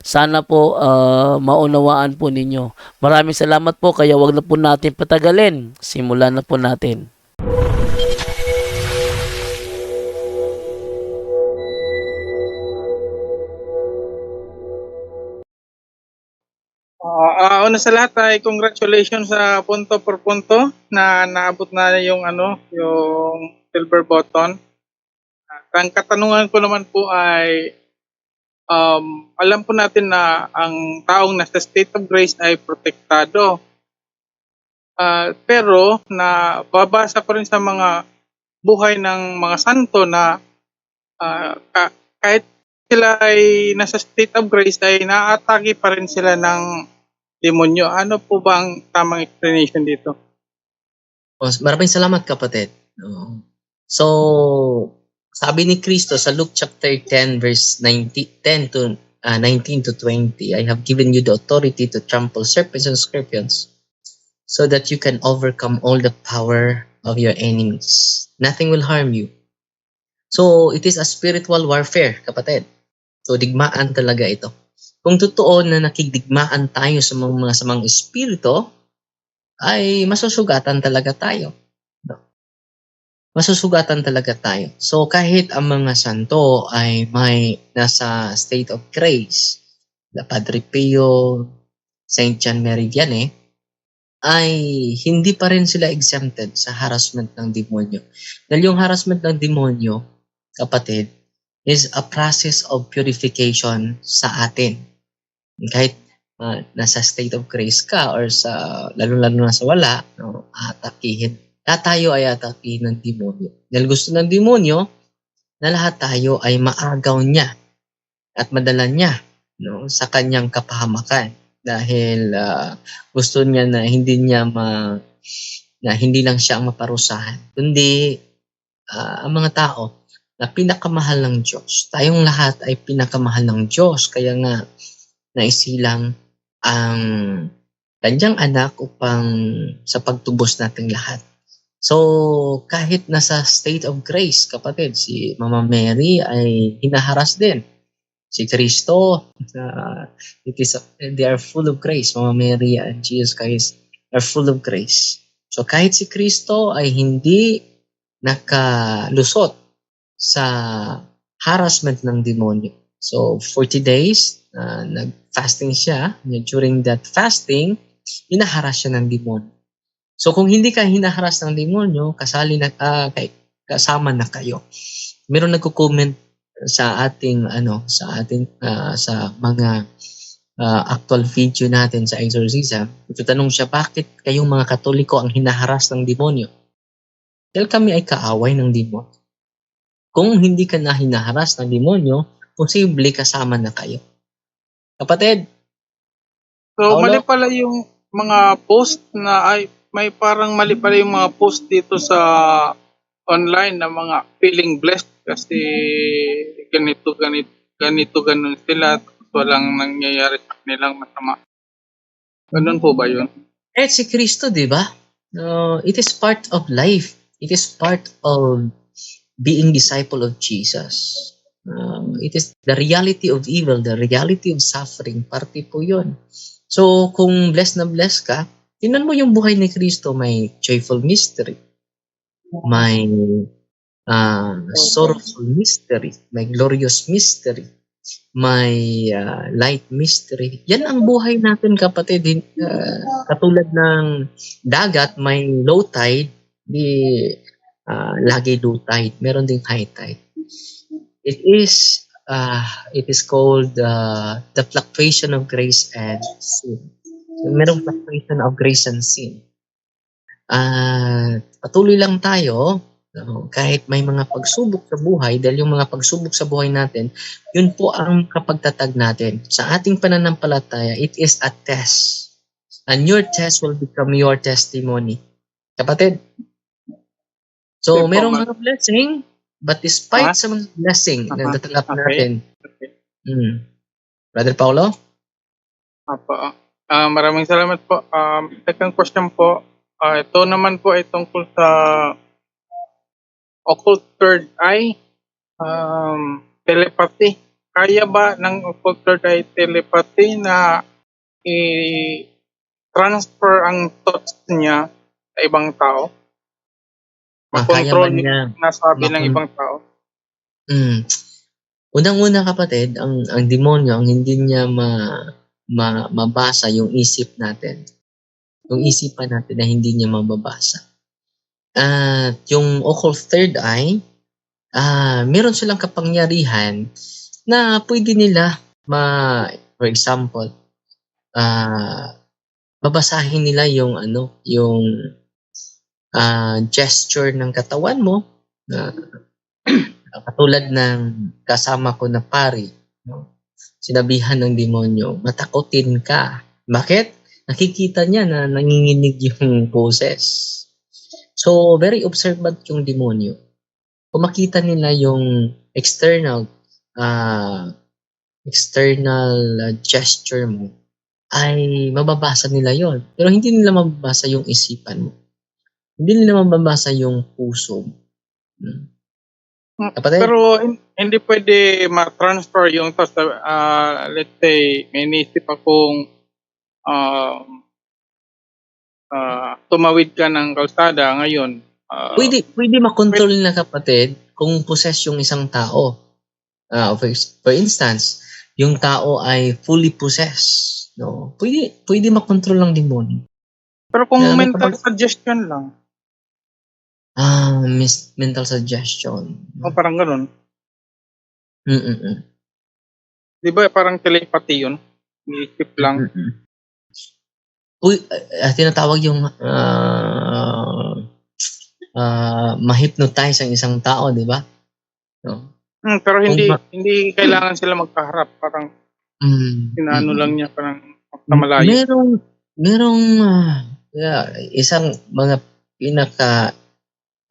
Sana po ah, maunawaan po ninyo. Maraming salamat po kaya wag na po natin patagalin. Simulan na po natin. Ah, una sa lahat ay congratulations sa punto por punto na naabot na yung ano, yung silver button. At ang katanungan ko naman po ay um, alam po natin na ang taong nasa state of grace ay protektado. Ah, pero na babasa ko rin sa mga buhay ng mga santo na ka- kahit sila ay nasa state of grace ay naatake pa rin sila ng demonyo. Ano po ba ang tamang explanation dito? Oh, maraming salamat kapatid. So, sabi ni Kristo sa Luke chapter 10 verse 90, 10 to uh, 19 to 20, I have given you the authority to trample serpents and scorpions so that you can overcome all the power of your enemies. Nothing will harm you. So, it is a spiritual warfare, kapatid. So, digmaan talaga ito. Kung totoo na nakigdigmaan tayo sa mga, mga samang espiritu, ay masusugatan talaga tayo. Masusugatan talaga tayo. So kahit ang mga santo ay may nasa state of grace, the Padre Pio, Saint John Mary Vianney, ay hindi pa rin sila exempted sa harassment ng demonyo. Dahil yung harassment ng demonyo, kapatid, is a process of purification sa atin. Kahit uh, nasa state of grace ka or sa lalo-lalo na sa wala, no, atakihin. Lahat tayo ay atakihin ng demonyo. Dahil gusto ng demonyo na lahat tayo ay maagaw niya at madala niya no, sa kanyang kapahamakan. Dahil ah, gusto niya na hindi niya ma na hindi lang siya ang maparusahan, kundi ah, ang mga tao na pinakamahal ng Diyos. Tayong lahat ay pinakamahal ng Diyos. Kaya nga, naisilang ang kanyang anak upang sa pagtubos nating lahat. So, kahit nasa state of grace, kapatid, si Mama Mary ay hinaharas din. Si Kristo, uh, it is, they are full of grace. Mama Mary and Jesus Christ are full of grace. So, kahit si Kristo ay hindi nakalusot sa harassment ng demonyo. So, 40 days, uh, nag-fasting siya. During that fasting, hinaharas siya ng demonyo. So, kung hindi ka hinaharas ng demonyo, kasali na, ah, kay, kasama na kayo. Meron nagko-comment sa ating, ano, sa ating, ah, sa mga ah, actual video natin sa exorcism. Itatanong siya, bakit kayong mga katoliko ang hinaharas ng demonyo? Dahil kami ay kaaway ng demonyo. Kung hindi ka na hinaharas ng demonyo, posible kasama na kayo. Kapatid, So, Paolo? mali pala yung mga post na ay may parang mali pala yung mga post dito sa online na mga feeling blessed kasi ganito ganito ganito ganun sila tapos walang nangyayari sa kanilang masama. Ganun po ba yun? eh si Kristo, di ba? Uh, it is part of life. It is part of being disciple of Jesus. Um, it is the reality of evil, the reality of suffering. Parte po yun. So, kung blessed na blessed ka, tingnan mo yung buhay ni Kristo, may joyful mystery, may uh, sorrowful mystery, may glorious mystery, may uh, light mystery. Yan ang buhay natin kapatid. Uh, katulad ng dagat, may low tide, di uh, lagi low tide. Meron ding high tide. It is uh, it is called uh, the fluctuation of grace and sin. Merong fluctuation of grace and sin. At patuloy lang tayo no, kahit may mga pagsubok sa buhay dahil yung mga pagsubok sa buhay natin yun po ang kapagtatag natin sa ating pananampalataya it is a test and your test will become your testimony kapatid so Okay merong mga blessing but despite Ah? sa mga blessing na Aha, natanggap okay. natin Okay. mm, Brother Paulo Apo. Ah, maraming salamat po. Um, second question po. Ah, ito naman po ay tungkol sa occult third eye. Um, telepathy. Kaya ba ng occult third eye telepathy na i-transfer ang thoughts niya sa ibang tao? ah, Makontrol niya yung nasabi ng makon- ibang tao? Mm. Unang-una kapatid, ang ang demonyo ang hindi niya ma, ma mabasa yung isip natin. Yung isipan natin na hindi niya mababasa. At yung occult third eye, ah meron silang kapangyarihan na pwede nila ma for example, ah babasahin nila yung ano, yung ah gesture ng katawan mo na katulad ng kasama ko na pari, no? Sinabihan ng demonyo, matakotin ka. Bakit? Nakikita niya na nanginginig yung boses. So, very observant yung demonyo. Kung makita nila yung external ah external ah, gesture mo, ay mababasa nila yon Pero hindi nila mababasa yung isipan mo. Hindi nila mababasa yung puso mo. Hmm. Kapatid? Pero hin- hindi pwede ma-transfer yung thoughts. ah, let's say, may naisip akong um, ah, tumawid ka ng kalsada ngayon. ah, Pwede, pwede makontrol na kapatid kung possess yung isang tao. Ah, for, for instance, yung tao ay fully possessed. No? Pwede, pwede makontrol ng demonyo. Pero kung ano mental kapag- suggestion lang, Ah, mis- mental suggestion. o parang ganun. Mm-mm. Di ba parang telepathy yun? Iisip lang. Mm-mm. Uy, ah, tinatawag yung ah ah, ma-hypnotize ang isang tao, di ba? No? Hmm, pero hindi ma- hindi kailangan sila magkaharap. Parang Mm, inaano mm. lang niya parang malayo. Merong, merong ah, yeah, isang mga pinaka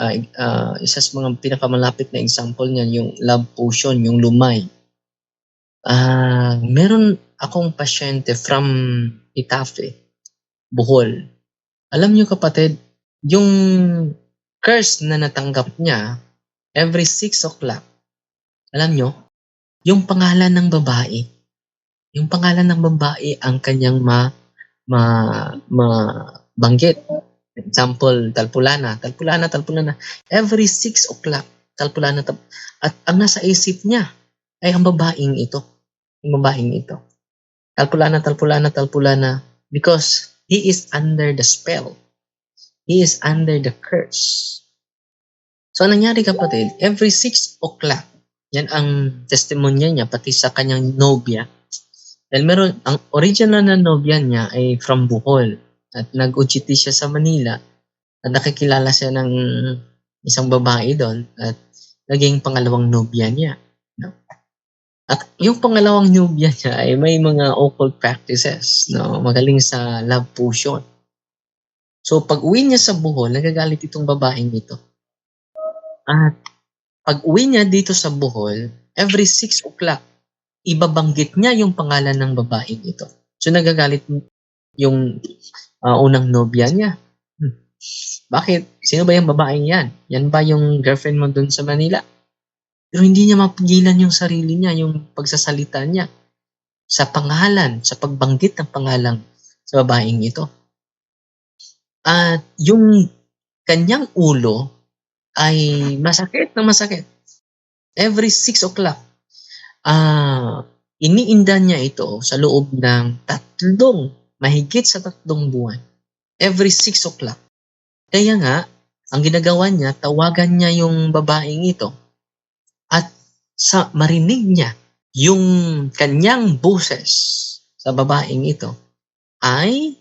ah, ah, isa sa mga pinakamalapit na example niyan yung love potion, yung lumay. Ah, meron akong pasyente from Itafe, Bohol. Alam niyo kapatid, yung curse na natanggap niya every 6 o'clock, alam niyo, yung pangalan ng babae, yung pangalan ng babae ang kanyang ma ma ma banggit. Example, Talpulana, Talpulana, Talpulana. Every 6 o'clock, Talpulana, Tal- at ang nasa isip niya ay ang babaeng ito. Yung babaeng ito. Talpulana, Talpulana, Talpulana. Because he is under the spell. He is under the curse. So, anong nangyari kapatid? Every 6 o'clock, yan ang testimonya niya, pati sa kanyang nobya, dahil meron, ang original na nobya niya ay from Bohol. At nag-UGT siya sa Manila. At nakikilala siya ng isang babae doon. At naging pangalawang nobya niya. No? At yung pangalawang nobya niya ay may mga occult practices. No? Magaling sa love potion. So pag uwi niya sa Bohol, nagagalit itong babaeng ito. At pag uwi niya dito sa Bohol, every 6 o'clock, ibabanggit niya yung pangalan ng babaeng ito. So nagagalit yung ah, unang nobya niya. Hmm. Bakit? Sino ba yung babaeng yan? Yan ba yung girlfriend mo dun sa Manila? Pero hindi niya mapigilan yung sarili niya, yung pagsasalita niya sa pangalan, sa pagbanggit ng pangalan sa babaeng ito. At yung kanyang ulo ay masakit na masakit. Every 6 o'clock, ah iniinda niya ito sa loob ng tatlong, mahigit sa tatlong buwan. Every 6 o'clock. Kaya nga, ang ginagawa niya, tawagan niya yung babaeng ito at sa marinig niya yung kanyang boses sa babaeng ito ay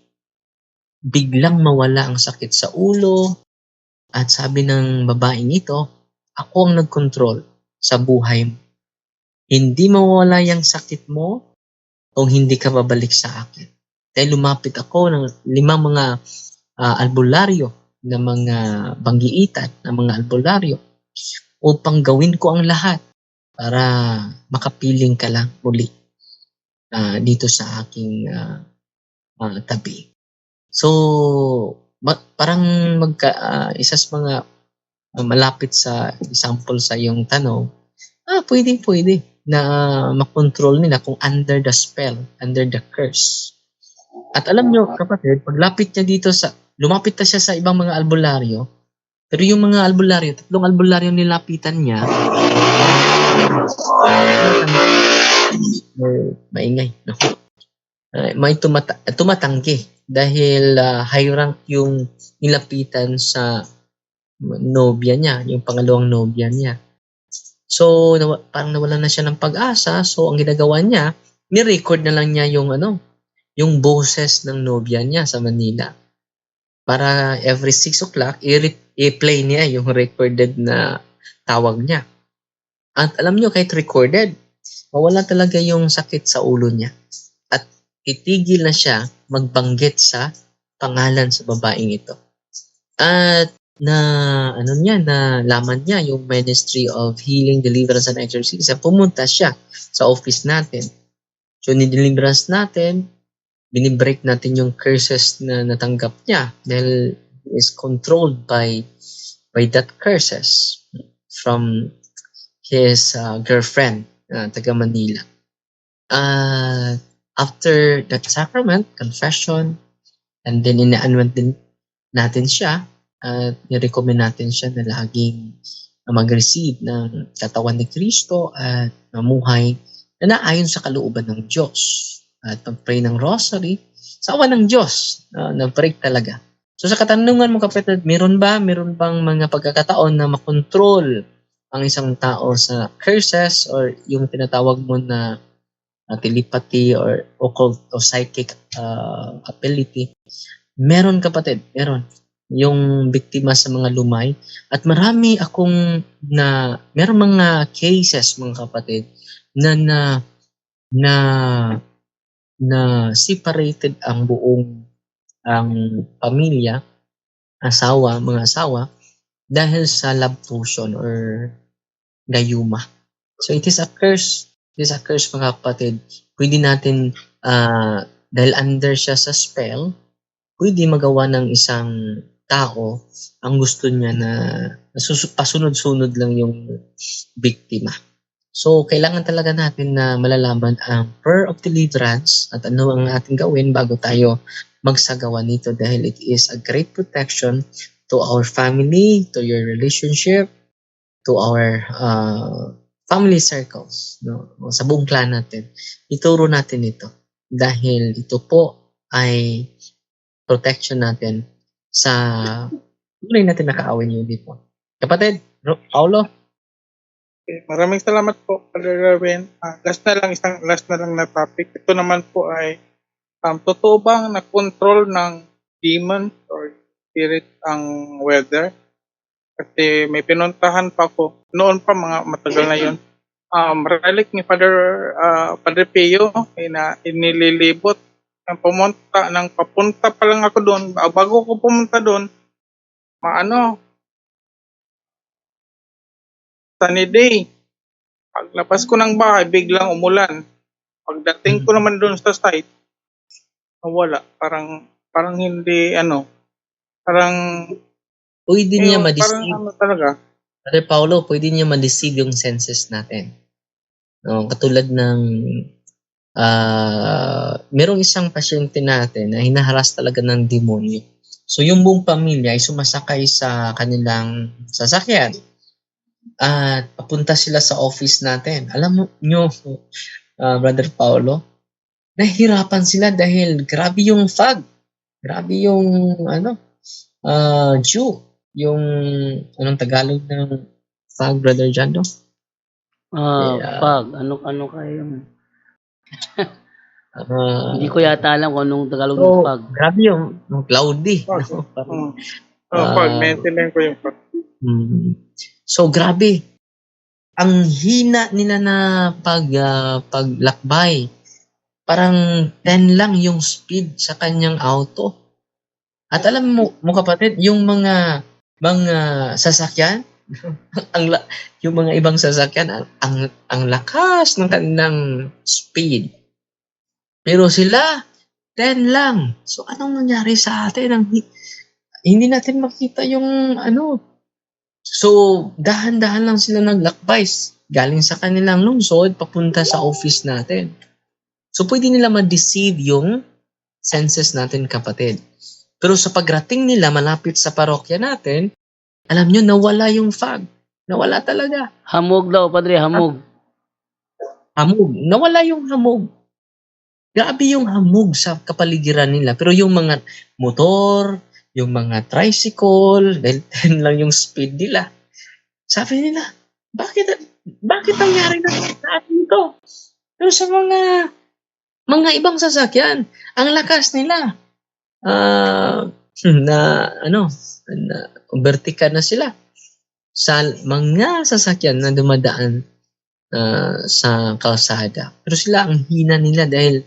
biglang mawala ang sakit sa ulo, At sabi ng babaeng ito, ako ang nagkontrol sa buhay mo. Hindi mawawala yung sakit mo kung hindi ka babalik sa akin. Dahil lumapit ako ng limang mga ah, albularyo na mga banggiitan, na mga albularyo upang gawin ko ang lahat para makapiling ka lang muli ah, dito sa aking ah, ah, tabi. So, ma- parang magka, ah, isa sa mga ah, malapit sa example sa iyong tanong, ah, pwede, pwede na makontrol nila kung under the spell, under the curse. At alam nyo, kapatid, paglapit niya dito sa, lumapit na siya sa ibang mga albularyo, pero yung mga albularyo, tatlong albularyo nilapitan niya, eh, maingay. No? Uh, may tumata- tumatanggi dahil ah, high rank yung nilapitan sa nobya niya, yung pangalawang nobya niya. So, nawa- parang nawala na siya ng pag-asa. So, ang ginagawa niya, ni-record na lang niya yung ano, yung boses ng nobya niya sa Manila. Para every 6 o'clock, i-play niya yung recorded na tawag niya. At alam niyo, kahit recorded, mawala talaga yung sakit sa ulo niya. At titigil na siya magbanggit sa pangalan sa babaeng ito. At na ano niya na laman niya yung Ministry of Healing, Deliverance and Exorcism. Pumunta siya sa office natin. So ni-deliverance natin, binibreak natin yung curses na natanggap niya dahil is controlled by by that curses from his uh, girlfriend uh, taga Manila. Uh, after that sacrament, confession, and then ina-anoint din natin siya at nirecommend natin siya na laging mag-receive ng katawan ni Kristo at mamuhay na naayon sa kalooban ng Diyos. At mag-pray ng rosary sa awa ng Diyos. Uh, na-break talaga. So sa katanungan mo kapatid, meron ba, meron bang mga pagkakataon na makontrol ang isang tao sa curses or yung tinatawag mo na uh, telepathy or occult or psychic uh, ability? Meron kapatid, meron yung biktima sa mga lumay at marami akong na meron mga cases mga kapatid na na na na separated ang buong ang pamilya asawa mga asawa dahil sa love potion or gayuma. So it is a curse. It is a curse mga kapatid. Pwede natin ah, dahil under siya sa spell pwede magawa ng isang tao ang gusto niya na pasunod-sunod lang yung biktima. So, kailangan talaga natin na malalaman ang prayer of deliverance at ano ang ating gawin bago tayo magsagawa nito dahil it is a great protection to our family, to your relationship, to our uh, family circles, no? sa buong clan natin. Ituro natin ito dahil ito po ay protection natin sa tunay natin nakaawin yung dito. Kapatid, Ro- Paulo, Okay, maraming salamat po, Father Erwin. Ah, last na lang, isang last na lang na topic. Ito naman po ay, um, totoo bang na-control ng demon or spirit ang weather? Kasi may pinuntahan pa ko, noon pa mga matagal na yun. Um, relic ni Father, ah, Padre Pio, ina, inililibot ng pumunta, ng papunta pa lang ako doon, ba- bago ko pumunta doon, maano, sunny day. Paglabas ko ng bahay, biglang umulan. Pagdating ko naman doon sa site, nawala. Parang, parang hindi, ano, parang, pwede niya eh, parang ma-deceive. ano talaga. Father Paulo, pwede niya ma-deceive yung senses natin. No, katulad ng ah merong isang pasyente natin na hinaharas talaga ng demonyo. So yung buong pamilya ay sumasakay sa kanilang sasakyan at papunta sila sa office natin. Alam mo nyo, ah, Brother Paulo, nahihirapan sila dahil grabe yung fog. Grabe yung ano, ah dew. Yung anong Tagalog ng fog, Brother Jando? Ah, Yeah. pag, ano, ano kayo? Ah, Hindi ko yata alam kung anong Tagalog ng So, pag. grabe yung, yung cloudy. Fog. no? Parang, Mm. Oh, Ah. pag maintindihan ko yung pag. Mm. So grabe. Ang hina nila na pag ah, paglakbay. Parang 10 lang yung speed sa kanyang auto. At alam mo, mo kapatid, yung mga mga sasakyan, ang la- yung mga ibang sasakyan ang, ang ang lakas ng kanilang speed. Pero sila 10 lang. So anong nangyari sa atin? Ang, hindi natin makita yung ano, So, dahan-dahan lang sila naglakbay galing sa kanilang lungsod papunta sa office natin. So, pwede nila ma-deceive yung senses natin, kapatid. Pero sa pagrating nila malapit sa parokya natin, alam nyo, nawala yung fog. Nawala talaga. Hamog daw, Padre, hamog. Hamog. Nawala yung hamog. Grabe yung hamog sa kapaligiran nila. Pero yung mga motor, yung mga tricycle, dahil 10 lang yung speed nila. Sabi nila, bakit bakit nangyari na sa atin ito? Pero sa mga mga ibang sasakyan, ang lakas nila. Ah, na ano, na vertical na sila sa mga sasakyan na dumadaan ah, sa kalsada. Pero sila ang hina nila dahil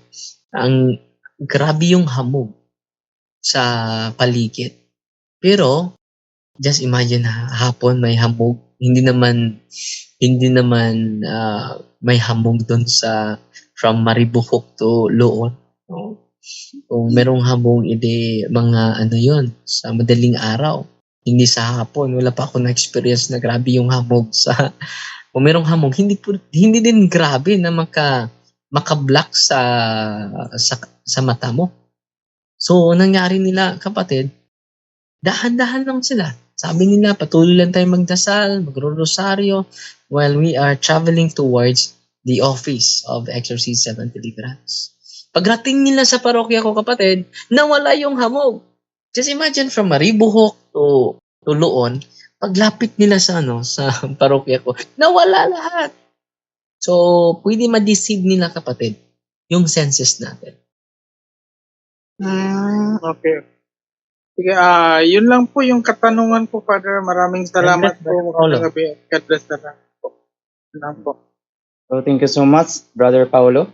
ang grabe yung hamog sa paligid. Pero just imagine ha, hapon may hamog, hindi naman hindi naman ah, may hamog doon sa from Maribohok to Loon. No? Kung merong hamog, edi mga ano yon sa madaling araw. Hindi sa hapon. Wala pa ako na-experience na grabe yung hamog sa kung merong hamog, hindi po, hindi din grabe na maka maka-block sa, sa sa mata mo. So, nangyari nila, kapatid, dahan-dahan lang sila. Sabi nila, patuloy lang tayo magdasal, magro-rosaryo, while we are traveling towards the office of Exorcism and Deliverance. Pagrating nila sa parokya ko, kapatid, nawala yung hamog. Just imagine from Maribohok to, to Loon, paglapit nila sa ano sa parokya ko, nawala lahat. So, pwede ma-deceive nila, kapatid, yung senses natin. Hmm, okay. Sige, ah, yun lang po yung katanungan ko, Father. Maraming salamat po. Magandang gabi. God bless na lang po. Lang po. So thank you so much, Brother Paulo.